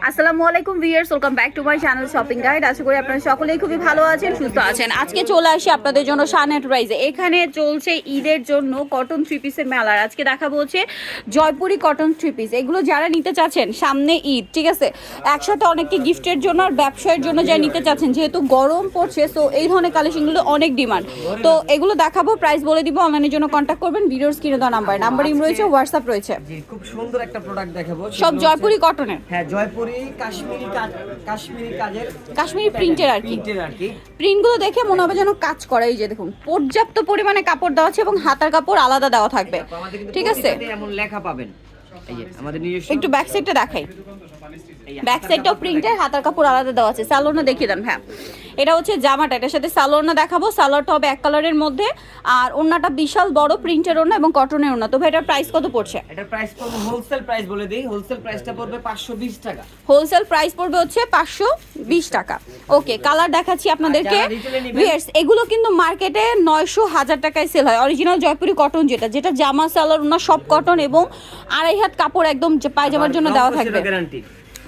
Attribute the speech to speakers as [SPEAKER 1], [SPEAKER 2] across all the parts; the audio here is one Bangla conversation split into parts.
[SPEAKER 1] আসসালামু আলাইকুম viewers welcome back to my channel shopping guide. আশা করি আপনারা সকলেই খুবই ভালো আছেন সুস্থ আছেন। আজকে চলে আসি আপনাদের জন্য সানেট রাইজে। এখানে চলছে ঈদের জন্য কটন থ্রি পিসের মেলার। আজকে দেখাবো হচ্ছে জয়পুরি কটন থ্রি পিস। এগুলো যারা নিতে চাচ্ছেন সামনে ঈদ ঠিক আছে? একসাথে অনেককে গিফটের জন্য আর ব্যবসায়ের জন্য যারা নিতে চাচ্ছেন যেহেতু গরম পড়ছে সো এই ধরনের কালেকশনগুলো অনেক ডিমান্ড। তো এগুলো দেখাবো প্রাইস বলে দিব অনলাইনের জন্য কন্ট্যাক্ট করবেন ভিডিওর স্ক্রিনে দেওয়া নাম্বার। নাম্বার ইম রয়েছে হোয়াটসঅ্যাপ রয়েছে।
[SPEAKER 2] খুব সুন্দর একটা প্রোডাক্ট দেখাবো।
[SPEAKER 1] সব জয়পুরি কটনের
[SPEAKER 2] হ্যাঁ জয়পুরি কাশ্মীরি কাজ- কাশ্মীরি কাজের
[SPEAKER 1] কাশ্মীরি প্রিন্টের আর কি।
[SPEAKER 2] প্রিন্টের আর কি।
[SPEAKER 1] প্রিন্টগুলো দেখে মনে হবে যেন কাজ করা এই যে দেখুন পর্যাপ্ত পরিমাণে কাপড় দেওয়া আছে এবং হাতার কাপড় আলাদা দেওয়া থাকবে। ঠিক আছে?
[SPEAKER 2] এমন লেখা পাবেন। এই যে আমাদের নিজস্ব
[SPEAKER 1] একটু ব্যাক সাইডটা দেখাই। ব্যাক সাইডটাও প্রিন্টের হাতার কাপড় আলাদা দেওয়া আছে। সালোয়ারটা দেখিয়ে দেন হ্যাঁ। এটা হচ্ছে জামাটা এটার সাথে সালোয়ারটা দেখাবো। সালোয়ারটা হবে এক কালারের মধ্যে। আর ওড়নাটা বিশাল বড় প্রিন্টের ওড়না এবং কটনের ওড়না তো ভাই এটার প্রাইস কত পড়ছে?
[SPEAKER 2] এটার প্রাইস পড়বে হোলসেল প্রাইস বলে দিই। হোলসেল প্রাইসটা পড়বে 520 টাকা।
[SPEAKER 1] হোলসেল প্রাইস পড়বে হচ্ছে পাঁচশো বিশ টাকা। ওকে কালার দেখাচ্ছি আপনাদেরকে। ভিয়ার্স এগুলো কিন্তু মার্কেটে নয়শো হাজার টাকায় সেল হয়। অরিজিনাল জয়পুরি কটন যেটা যেটা জামা সালোয়ার ওনা সব কটন এবং আড়াই হাত কাপড় একদম পায়জামার জন্য দেওয়া থাকবে।
[SPEAKER 2] Guarantee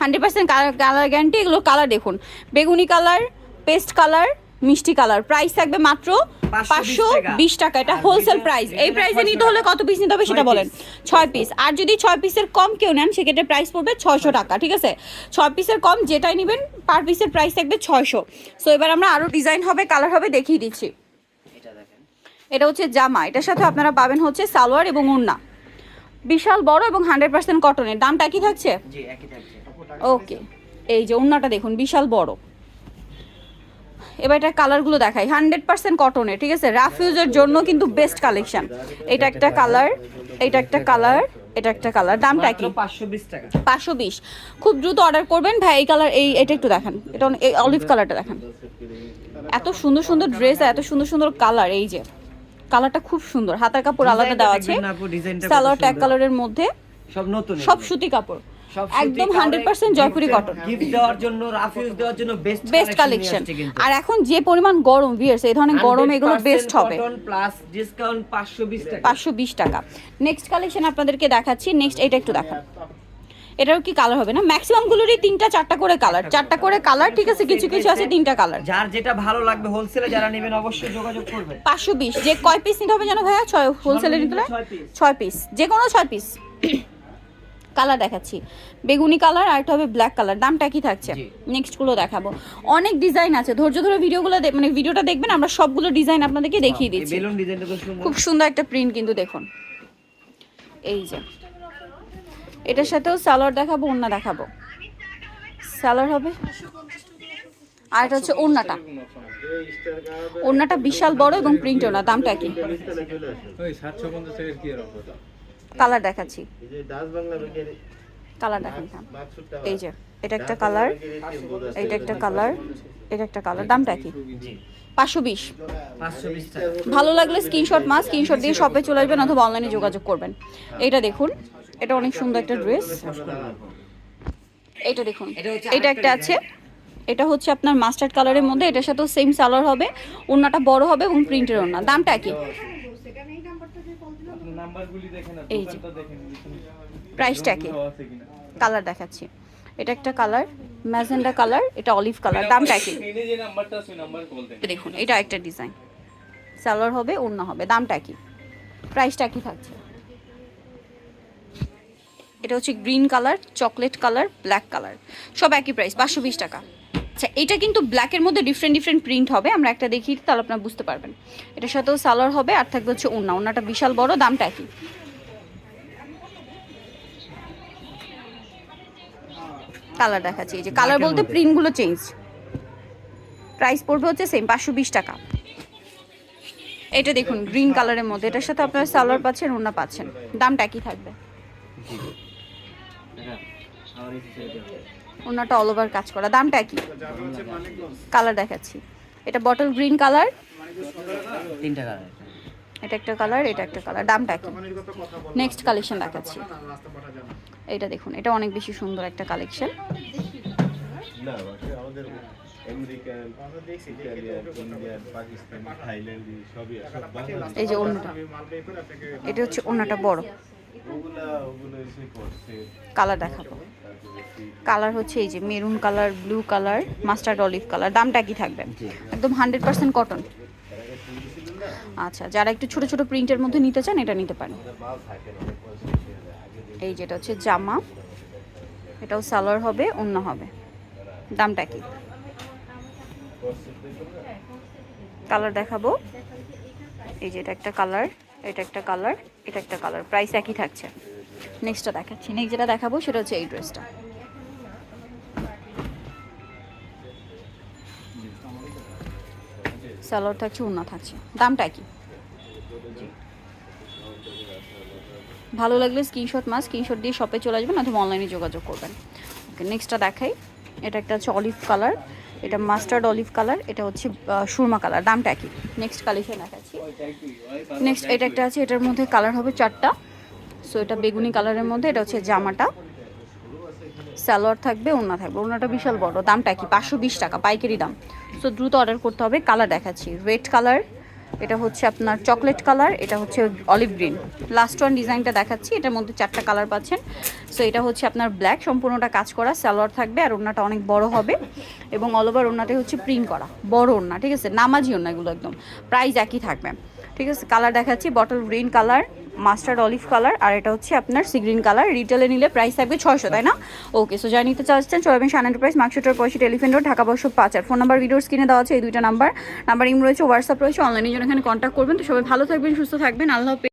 [SPEAKER 1] hundred percent colour guarantee এগুলো কালার দেখুন। বেগুনি কালার পেস্ট কালার মিষ্টি কালার প্রাইস থাকবে মাত্র পাঁচশো বিশ টাকা। এটা হোলসেল প্রাইস এই প্রাইসে নিতে হলে কত পিস নিতে হবে সেটা বলেন। ছয় পিস আর যদি ছয় পিসের কম কেউ নেন সেক্ষেত্রে প্রাইস পড়বে ছয়শো টাকা ঠিক আছে? ছয় পিসের কম যেটাই নেবেন পার পিসের প্রাইস থাকবে ছয়শো। সো এবার আমরা আরও ডিজাইন হবে কালার হবে দেখিয়ে দিচ্ছি।
[SPEAKER 2] এটা
[SPEAKER 1] হচ্ছে জামা। এটার সাথে আপনারা পাবেন হচ্ছে সালোয়ার এবং ওড়না। বিশাল বড় এবং হান্ড্রেড পার্সেন্ট কটনের দামটা কি থাকছে। ওকে এই যে ওড়নাটা দেখুন বিশাল বড়। এবার এটা কালারগুলো দেখাই। হান্ড্রেড পার্সেন্ট কটনের ঠিক আছে? রাফিউজের জন্য কিন্তু বেস্ট কালেকশন এটা একটা কালার এটা একটা কালার এটা একটা কালার দামটা কি?
[SPEAKER 2] মাত্র 520 টাকা।
[SPEAKER 1] পাঁচশো বিশ। খুব দ্রুত অর্ডার করবেন। ভাই এই কালার এই এটা একটু দেখান। এটা এই অলিভ কালারটা দেখান। এত সুন্দর সুন্দর ড্রেস এত সুন্দর সুন্দর কালার এই যে। কালারটা খুব সুন্দর। হাতার কাপড় আলাদা দেওয়া আছে। সালোয়ারটা এক কালারের মধ্যে
[SPEAKER 2] সব নতুন
[SPEAKER 1] সব সুতি কাপড়। একদম hundred percent Jaipuri cotton
[SPEAKER 2] gift দেওয়ার জন্য রাফিউজ দেওয়ার জন্য বেস্ট
[SPEAKER 1] বেস্ট কালেকশন আর এখন যে পরিমাণ গরম ভিয়ার্স এই ধরনের গরম এগুলো বেস্ট হবে।
[SPEAKER 2] প্লাস ডিসকাউন্ট 520 টাকা।
[SPEAKER 1] পাঁচশো বিশ টাকা। নেক্সট কালেকশন আপনাদেরকে দেখাচ্ছি। নেক্সট এটা একটু দেখান এটারও কি কালার হবে না? ম্যাক্সিমাম গুলোরই তিনটা চারটা করে কালার চারটা করে কালার ঠিক আছে কিছু কিছু আছে তিনটা কালার
[SPEAKER 2] যার যেটা ভালো লাগবে হোলসেলে যারা নেবেন অবশ্যই যোগাযোগ করবেন।
[SPEAKER 1] পাঁচশো বিশ। যে কয় পিস নিতে হবে জানো ভাইয়া? ছয় হোলসেলে নিতে হলে
[SPEAKER 2] ছয়
[SPEAKER 1] ছয় পিস যে কোনো ছয় পিস কালার দেখাচ্ছি। বেগুনি কালার আর একটা হবে ব্ল্যাক কালার দামটা কি থাকছে?
[SPEAKER 2] জি।
[SPEAKER 1] নেক্সটগুলো দেখাবো। অনেক ডিজাইন আছে। ধৈর্য ধরে ভিডিওগুলো মানে ভিডিওটা দেখবেন আমরা সবগুলো ডিজাইন আপনাদেরকে দেখিয়ে
[SPEAKER 2] এই
[SPEAKER 1] দিচ্ছি।
[SPEAKER 2] বেলুন ডিজাইনটা তো সুন্দর।
[SPEAKER 1] খুব সুন্দর একটা প্রিন্ট কিন্তু দেখুন। এই যে। এটার সাথেও সালোয়ার দেখাবো ওড়না দেখাবো। সালোয়ার হবে? আর এটা হচ্ছে ওড়নাটা। ওড়নাটা বিশাল বড় এবং প্রিন্ট ওড়না দামটা কি? কালার দেখাচ্ছি। কালার দেখান। হ্যাঁ। এই যে এটা একটা কালার। এটা একটা কালার। এটা একটা কালার। দামটা কি? পাঁচশো বিশ। ভালো লাগলে স্ক্রিনশট মাস স্ক্রিনশট দিয়ে শপে চলে আসবেন অথবা অনলাইনে যোগাযোগ করবেন। এটা দেখুন এটা অনেক সুন্দর একটা ড্রেস এটা দেখুন
[SPEAKER 2] এটা
[SPEAKER 1] একটা আছে। এটা হচ্ছে আপনার মাস্টার্ড কালারের মধ্যে এটার সাথেও সেম সালোয়ার হবে ওড়নাটা বড় হবে এবং প্রিন্টের ওড়না। দামটা কি
[SPEAKER 3] আপনি নাম্বারগুলি দেখেন আর
[SPEAKER 1] এই যে। প্রাইসটা কি কালার দেখাচ্ছি। এটা একটা কালার ম্যাজেন্ডা কালার এটা অলিভ কালার দামটা কি দেখুন এটা একটা ডিজাইন। সালোয়ার হবে ওড়না হবে দামটা কি প্রাইসটা কি থাকছে। এটা হচ্ছে green colour chocolate colour black colour. সব একই প্রাইস পাঁচশো বিশ টাকা। আচ্ছা এটা কিন্তু ব্ল্যাকের মধ্যে ডিফারেন্ট ডিফারেন্ট প্রিন্ট হবে। আমরা একটা দেখি তাহলে আপনারা বুঝতে পারবেন। এটার সাথেও সালোয়ার হবে আর থাকবে হচ্ছে ওড়না। ওনাটা বিশাল বড় দামটা কি কালার দেখাচ্ছি এই যে কালার বলতে প্রিন্টগুলো চেঞ্জ প্রাইস পড়বে হচ্ছে সেম পাঁচশো বিশ টাকা। এটা দেখুন গ্রিন কালারের মধ্যে। এটার সাথে আপনারা সালোয়ার পাচ্ছেন ওড়না পাচ্ছেন। দামটা কি থাকবে। ওড়নাটা অল ওভার কাজ করা। দামটা কি কালার দেখাচ্ছি। এটা বটল গ্রিন কালার
[SPEAKER 2] তিনটা কালার
[SPEAKER 1] এটা একটা কালার এটা একটা কালার দামটা কি নেক্সট কালেকশন দেখাচ্ছি। এটা দেখুন এটা অনেক বেশি সুন্দর একটা কালেকশন
[SPEAKER 4] না আমাদের আমেরিকান ইটালিয়ান ইন্ডিয়ান পাকিস্তানি থাইল্যান্ডি সবই সব
[SPEAKER 1] এই যে ওড়নাটা। এটা হচ্ছে ওড়নাটা বড়। কালার দেখাবো। কালার হচ্ছে এই যে maroon colour blue colour mustard olive colour দামটা কি থাকবে? একদম হান্ড্রেড পার্সেন্ট কটন আচ্ছা যারা একটু ছোট ছোট প্রিন্টের মধ্যে নিতে চান এটা নিতে পারেন। এই যেটা হচ্ছে জামা। এটাও সালোয়ার হবে অন্য হবে। দামটা কি? কালার দেখাবো। এই যে এটা একটা কালার এটা একটা কালার এটা একটা কালার প্রাইস একই থাকছে। নেক্সটটা দেখাচ্ছি। নেক্সট যেটা দেখাবো সেটা হচ্ছে এই ড্রেসটা সালোয়ার থাকছে, উন্না থাকছে। দামটা কি ভালো লাগলে স্ক্রিনশট মাস স্ক্রিনশট দিয়ে শপে চলে আসবেন, অথবা অনলাইনে যোগাযোগ করবেন। ওকে নেক্সটটা দেখাই। এটা একটা হচ্ছে অলিভ কালার এটা মাস্টার্ড অলিভ কালার, এটা হচ্ছে সুরমা কালার, দামটা একই। নেক্সট কালেকশন দেখাচ্ছি। নেক্সট এটা একটা আছে, এটার মধ্যে কালার হবে চারটা। সো এটা বেগুনি কালারের মধ্যে, এটা হচ্ছে জামাটা। স্যালোয়ার থাকবে, ওড়না থাকবে। ওনাটা বিশাল বড়, দামটা কি পাঁচশো বিশ টাকা, পাইকারি দাম। সো দ্রুত অর্ডার করতে হবে। কালার দেখাচ্ছি রেড কালার এটা হচ্ছে আপনার চকলেট কালার, এটা হচ্ছে অলিভ গ্রিন লাস্ট ওয়ান ডিজাইনটা দেখাচ্ছি, এটার মধ্যে চারটা কালার পাচ্ছেন। সো এটা হচ্ছে আপনার ব্ল্যাক সম্পূর্ণটা কাজ করা, সালোয়ার থাকবে আর ওনাটা অনেক বড় হবে। এবং অল ওভার ওড়নাটা হচ্ছে প্রিন্ট করা, বড় ওনা ঠিক আছে? নামাজি ওড়না এগুলো একদম প্রাইস একই থাকবে। ঠিক আছে? কালার দেখাচ্ছি bottle green colour mustard olive colour আর এটা হচ্ছে আপনার সি গ্রিন কালার। রিটেলে নিলে প্রাইস থাকবে ছয়শো, তাই না? ওকে সো যা নিতে চাচ্ছেন চলবেন সান এন্টারপ্রাইজ মার্কশোটার পয়সা টেলিফোন রোড, ঢাকা বর্ষ পাঁচ। আর ফোন নাম্বার ভিডিওর স্ক্রিনে দেওয়া আছে এই দুইটা নাম্বার নাম্বার ইম রয়েছে হোয়াটসঅ্যাপ রয়েছে অনলাইনের জন্য এখানে কন্ট্যাক্ট করবেন। তো সবাই ভালো থাকবেন, সুস্থ থাকবেন। আল্লাহ।